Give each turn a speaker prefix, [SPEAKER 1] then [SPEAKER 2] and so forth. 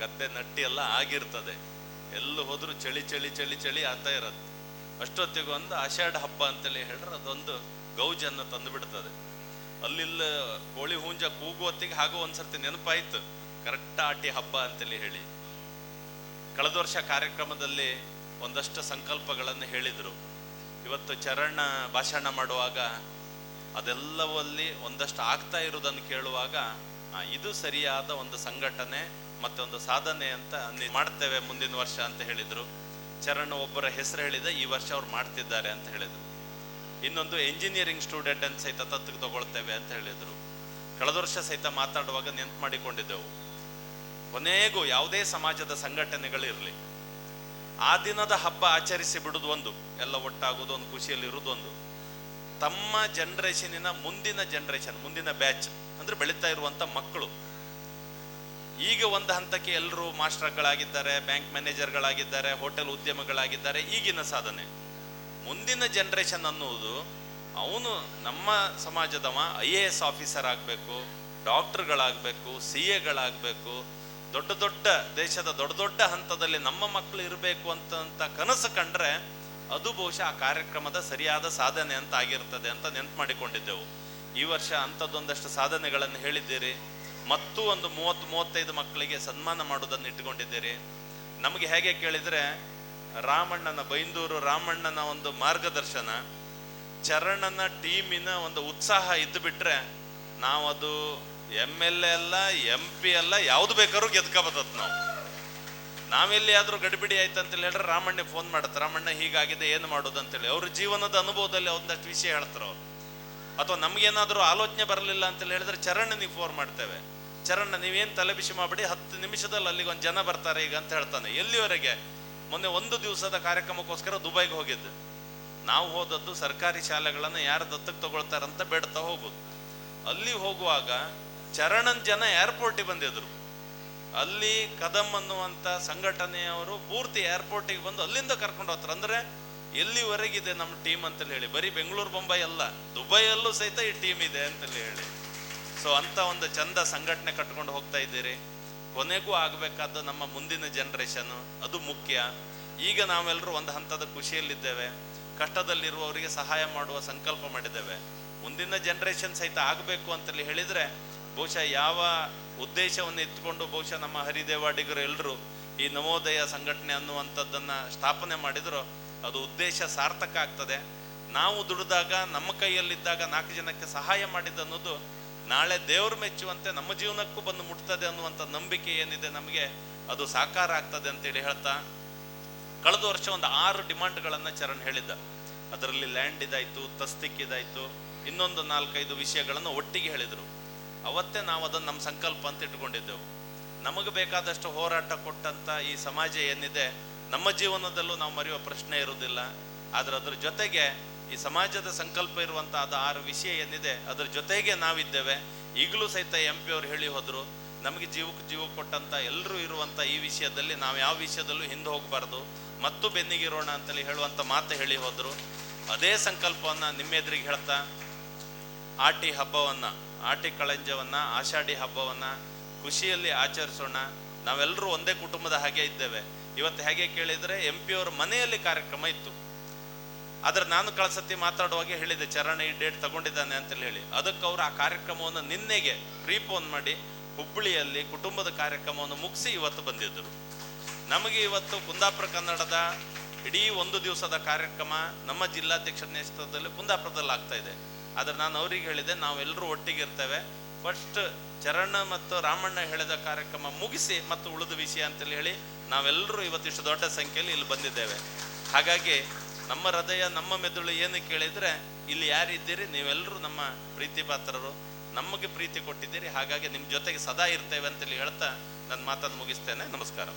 [SPEAKER 1] ಗದ್ದೆ ನಟ್ಟಿ ಎಲ್ಲ ಆಗಿರ್ತದೆ. ಎಲ್ಲೂ ಹೋದ್ರೂ ಚಳಿ ಚಳಿ ಚಳಿ ಚಳಿ ಆಗ್ತಾ ಇರತ್ತೆ. ಅಷ್ಟೊತ್ತಿಗೆ ಒಂದು ಆಷಾಢ ಹಬ್ಬ ಅಂತೇಳಿ ಹೇಳ್ರೆ, ಅದೊಂದು ಗೌಜನ್ನು ತಂದು ಬಿಡ್ತದೆ ಅಲ್ಲಿಲ್ಲ ಕೋಳಿ ಹುಂಜ ಕೂಗುವತ್ತಿಗೆ ಹಾಗೂ ಒಂದ್ಸರ್ತಿ ನೆನಪಾಯ್ತು. ಕರೆಕ್ಟ್ ಆಟಿ ಹಬ್ಬ ಅಂತೇಳಿ ಹೇಳಿ. ಕಳೆದ ವರ್ಷ ಕಾರ್ಯಕ್ರಮದಲ್ಲಿ ಒಂದಷ್ಟು ಸಂಕಲ್ಪಗಳನ್ನು ಹೇಳಿದರು. ಇವತ್ತು ಚರಣ ಭಾಷಣ ಮಾಡುವಾಗ ಅದೆಲ್ಲವಲ್ಲಿ ಒಂದಷ್ಟು ಆಗ್ತಾ ಇರೋದನ್ನು ಕೇಳುವಾಗ ಇದು ಸರಿಯಾದ ಒಂದು ಸಂಘಟನೆ ಮತ್ತೆ ಒಂದು ಸಾಧನೆ ಅಂತ ಮಾಡ್ತೇವೆ ಮುಂದಿನ ವರ್ಷ ಅಂತ ಹೇಳಿದರು. ಚರಣ್ ಒಬ್ಬರ ಹೆಸರು ಹೇಳಿದ, ಈ ವರ್ಷ ಅವ್ರು ಮಾಡ್ತಿದ್ದಾರೆ ಅಂತ ಹೇಳಿದರು. ಇನ್ನೊಂದು ಎಂಜಿನಿಯರಿಂಗ್ ಸ್ಟೂಡೆಂಟ್ ಅಂತ ಸಹಿತ ತತ್ತಿಗೆ ತಗೊಳ್ತೇವೆ ಅಂತ ಹೇಳಿದರು. ಕಳೆದ ವರ್ಷ ಸಹಿತ ಮಾತಾಡುವಾಗ ನೆನ್ಪು ಮಾಡಿಕೊಂಡಿದ್ದೆವು. ಕೊನೆಗೂ ಯಾವುದೇ ಸಮಾಜದ ಸಂಘಟನೆಗಳಿರಲಿ ಆ ದಿನದ ಹಬ್ಬ ಆಚರಿಸಿ ಬಿಡುದು ಒಂದು, ಎಲ್ಲ ಒಟ್ಟಾಗೋದು ಒಂದು, ಖುಷಿಯಲ್ಲಿ ಇರುವುದು ಒಂದು. ತಮ್ಮ ಜನರೇಷನಿನ ಮುಂದಿನ ಜನರೇಷನ್ ಮುಂದಿನ ಬ್ಯಾಚ್ ಅಂದ್ರೆ ಬೆಳೀತಾ ಇರುವಂತ ಮಕ್ಕಳು. ಈಗ ಒಂದು ಹಂತಕ್ಕೆ ಎಲ್ಲರೂ ಮಾಸ್ಟರ್ಗಳಾಗಿದ್ದಾರೆ, ಬ್ಯಾಂಕ್ ಮ್ಯಾನೇಜರ್ಗಳಾಗಿದ್ದಾರೆ, ಹೋಟೆಲ್ ಉದ್ಯಮಗಳಾಗಿದ್ದಾರೆ, ಈಗಿನ ಸಾಧನೆ. ಮುಂದಿನ ಜನ್ರೇಷನ್ ಅನ್ನುವುದು ಅವನು ನಮ್ಮ ಸಮಾಜದವ, ಐ ಎ ಎಸ್ ಆಫೀಸರ್ ಆಗಬೇಕು, ಡಾಕ್ಟರ್ಗಳಾಗಬೇಕು, ಸಿ ಎಗಳಾಗಬೇಕು, ದೊಡ್ಡ ದೊಡ್ಡ ದೇಶದ ದೊಡ್ಡ ದೊಡ್ಡ ಹಂತದಲ್ಲಿ ನಮ್ಮ ಮಕ್ಕಳು ಇರಬೇಕು ಅಂತ ಕನಸು ಕಂಡ್ರೆ ಅದು ಬಹುಶಃ ಆ ಕಾರ್ಯಕ್ರಮದ ಸರಿಯಾದ ಸಾಧನೆ ಅಂತ ಆಗಿರ್ತದೆ ಅಂತ ನೆನ್ಪು ಮಾಡಿಕೊಂಡಿದ್ದೆವು. ಈ ವರ್ಷ ಅಂಥದ್ದೊಂದಷ್ಟು ಸಾಧನೆಗಳನ್ನು ಹೇಳಿದ್ದೀರಿ. ಮತ್ತು ಒಂದು ಮೂವತ್ತು, ಮೂವತ್ತೈದು ಮಕ್ಕಳಿಗೆ ಸನ್ಮಾನ ಮಾಡೋದನ್ನು ಇಟ್ಕೊಂಡಿದ್ದೀರಿ ನಮಗೆ ಹೇಗೆ ಕೇಳಿದರೆ, ರಾಮಣ್ಣನ ಬೈಂದೂರು, ರಾಮಣ್ಣನ ಒಂದು ಮಾರ್ಗದರ್ಶನ, ಚರಣನ ಟೀಮಿನ ಒಂದು ಉತ್ಸಾಹ ಇದ್ದು ಬಿಟ್ರೆ ನಾವು ಅದು ಎಂ ಎಲ್ ಎ ಅಲ್ಲ ಎಂ ಪಿ ಅಲ್ಲ, ಯಾವ್ದು ಬೇಕಾದ್ರೂ ನಾವು. ನಾವೆಲ್ಲಿ ಆದ್ರೂ ಗಡಿಬಿಡಿ ಆಯ್ತು ಅಂತ ಹೇಳಿದ್ರೆ ರಾಮಣ್ಣ ಫೋನ್ ಮಾಡತ್ತೆ. ರಾಮಣ್ಣ, ಹೀಗಾಗಿದೆ, ಏನು ಮಾಡೋದು ಅಂತೇಳಿ ಅವ್ರ ಜೀವನದ ಅನುಭವದಲ್ಲಿ ಒಂದಷ್ಟು ವಿಷಯ ಹೇಳ್ತಾರೆ ಅವ್ರು ಅಥವಾ ನಮ್ಗೇನಾದ್ರೂ ಆಲೋಚನೆ ಬರಲಿಲ್ಲ ಅಂತೇಳಿ ಹೇಳಿದ್ರೆ ಚರಣನಿಗೆ ಫೋನ್ ಮಾಡ್ತೇವೆ. ಚರಣ ನೀವೇನು ತಲೆಬಿಸಿ ಮಾಡಬೇಡಿ, ಹತ್ತು ನಿಮಿಷದಲ್ಲಿ ಅಲ್ಲಿಗೆ ಒಂದು ಜನ ಬರ್ತಾರೆ ಈಗ ಅಂತ ಹೇಳ್ತಾನೆ. ಎಲ್ಲಿವರೆಗೆ? ಮೊನ್ನೆ ಒಂದು ದಿವಸದ ಕಾರ್ಯಕ್ರಮಕ್ಕೋಸ್ಕರ ದುಬೈಗೆ ಹೋಗಿದ್ದು. ನಾವು ಹೋದದ್ದು ಸರ್ಕಾರಿ ಶಾಲೆಗಳನ್ನು ಯಾರು ದತ್ತಕ್ಕೆ ತಗೊಳ್ತಾರಂತ ಬೇಡ್ತಾ ಹೋಗೋದು. ಅಲ್ಲಿ ಹೋಗುವಾಗ ಚರಣನ್ ಜನ ಏರ್ಪೋರ್ಟಿಗೆ ಬಂದಿದ್ರು. ಅಲ್ಲಿ ಕದಂ ಅನ್ನುವಂಥ ಸಂಘಟನೆಯವರು ಪೂರ್ತಿ ಏರ್ಪೋರ್ಟಿಗೆ ಬಂದು ಅಲ್ಲಿಂದ ಕರ್ಕೊಂಡು ಹೋಗ್ತಾರೆ. ಅಂದರೆ ಎಲ್ಲಿವರೆಗಿದೆ ನಮ್ಮ ಟೀಮ್ ಅಂತೇಳಿ ಹೇಳಿ. ಬರೀ ಬೆಂಗಳೂರು ಬೊಂಬೈ ಅಲ್ಲ, ದುಬೈಯಲ್ಲೂ ಸಹಿತ ಈ ಟೀಮ್ ಇದೆ ಅಂತೇಳಿ ಹೇಳಿ. ಸೊ ಅಂತ ಒಂದು ಚಂದ ಸಂಘಟನೆ ಕಟ್ಕೊಂಡು ಹೋಗ್ತಾ ಇದ್ದೀರಿ. ಕೊನೆಗೂ ಆಗಬೇಕಾದ ನಮ್ಮ ಮುಂದಿನ ಜನರೇಷನ್ ಅದು ಮುಖ್ಯ. ಈಗ ನಾವೆಲ್ಲರೂ ಒಂದು ಹಂತದ ಖುಷಿಯಲ್ಲಿದ್ದೇವೆ. ಕಷ್ಟದಲ್ಲಿರುವವರಿಗೆ ಸಹಾಯ ಮಾಡುವ ಸಂಕಲ್ಪ ಮಾಡಿದ್ದೇವೆ. ಮುಂದಿನ ಜನರೇಷನ್ ಸಹಿತ ಆಗಬೇಕು ಅಂತಲ್ಲಿ ಹೇಳಿದರೆ, ಬಹುಶಃ ಯಾವ ಉದ್ದೇಶವನ್ನು ಇಟ್ಕೊಂಡು ಬಹುಶಃ ನಮ್ಮ ಹರಿದೇವಾಡಿಗರು ಎಲ್ಲರೂ ಈ ನವೋದಯ ಸಂಘಟನೆ ಅನ್ನುವಂಥದ್ದನ್ನು ಸ್ಥಾಪನೆ ಮಾಡಿದ್ರು, ಅದು ಉದ್ದೇಶ ಸಾರ್ಥಕ ಆಗ್ತದೆ. ನಾವು ದುಡಿದಾಗ, ನಮ್ಮ ಕೈಯಲ್ಲಿದ್ದಾಗ ನಾಲ್ಕು ಜನಕ್ಕೆ ಸಹಾಯ ಮಾಡಿದ್ದು ಅನ್ನೋದು ನಾಳೆ ದೇವ್ರು ಮೆಚ್ಚುವಂತೆ ನಮ್ಮ ಜೀವನಕ್ಕೂ ಬಂದು ಮುಟ್ತದೆ ಅನ್ನುವಂಥ ನಂಬಿಕೆ ಏನಿದೆ ನಮಗೆ, ಅದು ಸಾಕಾರ ಆಗ್ತದೆ ಅಂತೇಳಿ ಹೇಳ್ತಾ, ಕಳೆದ ವರ್ಷ ಒಂದು ಆರು ಡಿಮಾಂಡ್ಗಳನ್ನು ಚರಣ್ ಹೇಳಿದ್ದ. ಅದರಲ್ಲಿ ಲ್ಯಾಂಡ್ ಇದಾಯಿತು, ತಸ್ತಿಕ್ ಇದಾಯಿತು, ಇನ್ನೊಂದು ನಾಲ್ಕೈದು ವಿಷಯಗಳನ್ನು ಒಟ್ಟಿಗೆ ಹೇಳಿದರು. ಅವತ್ತೇ ನಾವು ಅದನ್ನು ನಮ್ಮ ಸಂಕಲ್ಪ ಅಂತ ಇಟ್ಕೊಂಡಿದ್ದೆವು. ನಮಗೆ ಬೇಕಾದಷ್ಟು ಹೋರಾಟ ಕೊಟ್ಟಂಥ ಈ ಸಮಾಜ ಏನಿದೆ, ನಮ್ಮ ಜೀವನದಲ್ಲೂ ನಾವು ಮರೆಯುವ ಪ್ರಶ್ನೆ ಇರುವುದಿಲ್ಲ ಆದರೆ ಅದರ ಜೊತೆಗೆ ಈ ಸಮಾಜದ ಸಂಕಲ್ಪ ಇರುವಂತಹ ಅದು ಆರು ವಿಷಯ ಏನಿದೆ, ಅದ್ರ ಜೊತೆಗೆ ನಾವಿದ್ದೇವೆ. ಈಗಲೂ ಸಹಿತ ಎಂ ಪಿ ಅವ್ರು ಹೇಳಿ ಹೋದ್ರು, ನಮಗೆ ಜೀವಕ್ಕೆ ಜೀವ ಕೊಟ್ಟಂತ ಎಲ್ಲರೂ ಇರುವಂತ ಈ ವಿಷಯದಲ್ಲಿ ನಾವು ಯಾವ ವಿಷಯದಲ್ಲೂ ಹಿಂದೆ ಹೋಗಬಾರ್ದು, ಮತ್ತು ಬೆನ್ನಿಗಿರೋಣ ಅಂತೇಳಿ ಹೇಳುವಂತ ಮಾತು ಹೇಳಿ ಹೋದ್ರು. ಅದೇ ಸಂಕಲ್ಪವನ್ನ ನಿಮ್ಮ ಎದುರಿಗೆ ಹೇಳ್ತಾ, ಆಟಿ ಹಬ್ಬವನ್ನ, ಆಟಿ ಕಳಂಜವನ್ನ, ಆಷಾಢಿ ಹಬ್ಬವನ್ನ ಖುಷಿಯಲ್ಲಿ ಆಚರಿಸೋಣ. ನಾವೆಲ್ಲರೂ ಒಂದೇ ಕುಟುಂಬದ ಹಾಗೆ ಇದ್ದೇವೆ. ಇವತ್ತು ಹೇಗೆ ಕೇಳಿದ್ರೆ, ಎಂ ಪಿ ಅವರ ಮನೆಯಲ್ಲಿ ಕಾರ್ಯಕ್ರಮ ಇತ್ತು. ಆದ್ರೆ ನಾನು ಕಳಸತ್ತಿ ಮಾತಾಡುವಾಗ ಹೇಳಿದೆ ಚರಣ ಈ ಡೇಟ್ ತಗೊಂಡಿದ್ದಾನೆ ಅಂತ ಹೇಳಿ. ಅದಕ್ಕೆ ಅವರು ಆ ಕಾರ್ಯಕ್ರಮವನ್ನು ನಿನ್ನೆಗೆ ಪ್ರೀಪೋನ್ ಮಾಡಿ ಹುಬ್ಬಳ್ಳಿಯಲ್ಲಿ ಕುಟುಂಬದ ಕಾರ್ಯಕ್ರಮವನ್ನು ಮುಗಿಸಿ ಇವತ್ತು ಬಂದಿದ್ದರು ನಮಗೆ ಇವತ್ತು ಕುಂದಾಪುರ ಕನ್ನಡದ ಇಡೀ ಒಂದು ದಿವಸದ ಕಾರ್ಯಕ್ರಮ ನಮ್ಮ ಜಿಲ್ಲಾಧ್ಯಕ್ಷರ ನೇತೃತ್ವದಲ್ಲಿ ಕುಂದಾಪುರದಲ್ಲಿ ಆಗ್ತಾ ಇದೆ. ಆದರೆ ನಾನು ಅವ್ರಿಗೆ ಹೇಳಿದೆ ನಾವೆಲ್ಲರೂ ಒಟ್ಟಿಗೆ ಇರ್ತೇವೆ. ಫಸ್ಟ್ ಚರಣ ಮತ್ತು ರಾಮಣ್ಣ ಹೇಳಿದ ಕಾರ್ಯಕ್ರಮ ಮುಗಿಸಿ ಮತ್ತು ಉಳಿದ ವಿಷಯ ಅಂತೇಳಿ ಹೇಳಿ ನಾವೆಲ್ಲರೂ ಇವತ್ತಿಷ್ಟು ದೊಡ್ಡ ಸಂಖ್ಯೆಯಲ್ಲಿ ಇಲ್ಲಿ ಬಂದಿದ್ದೇವೆ. ಹಾಗಾಗಿ ನಮ್ಮ ಹೃದಯ, ನಮ್ಮ ಮೆದುಳು ಏನು ಕೇಳಿದ್ರೆ ಇಲ್ಲಿ ಯಾರಿದ್ದೀರಿ? ನೀವೆಲ್ಲರೂ ನಮ್ಮ ಪ್ರೀತಿ ಪಾತ್ರರು ನಮಗೆ ಪ್ರೀತಿ ಕೊಟ್ಟಿದ್ದೀರಿ. ಹಾಗಾಗಿ ನಿಮ್ಮ ಜೊತೆಗೆ ಸದಾ ಇರ್ತೇವೆ ಅಂತೇಳಿ ಹೇಳ್ತಾ ನನ್ನ ಮಾತನ್ನು ಮುಗಿಸ್ತೇನೆ. ನಮಸ್ಕಾರ.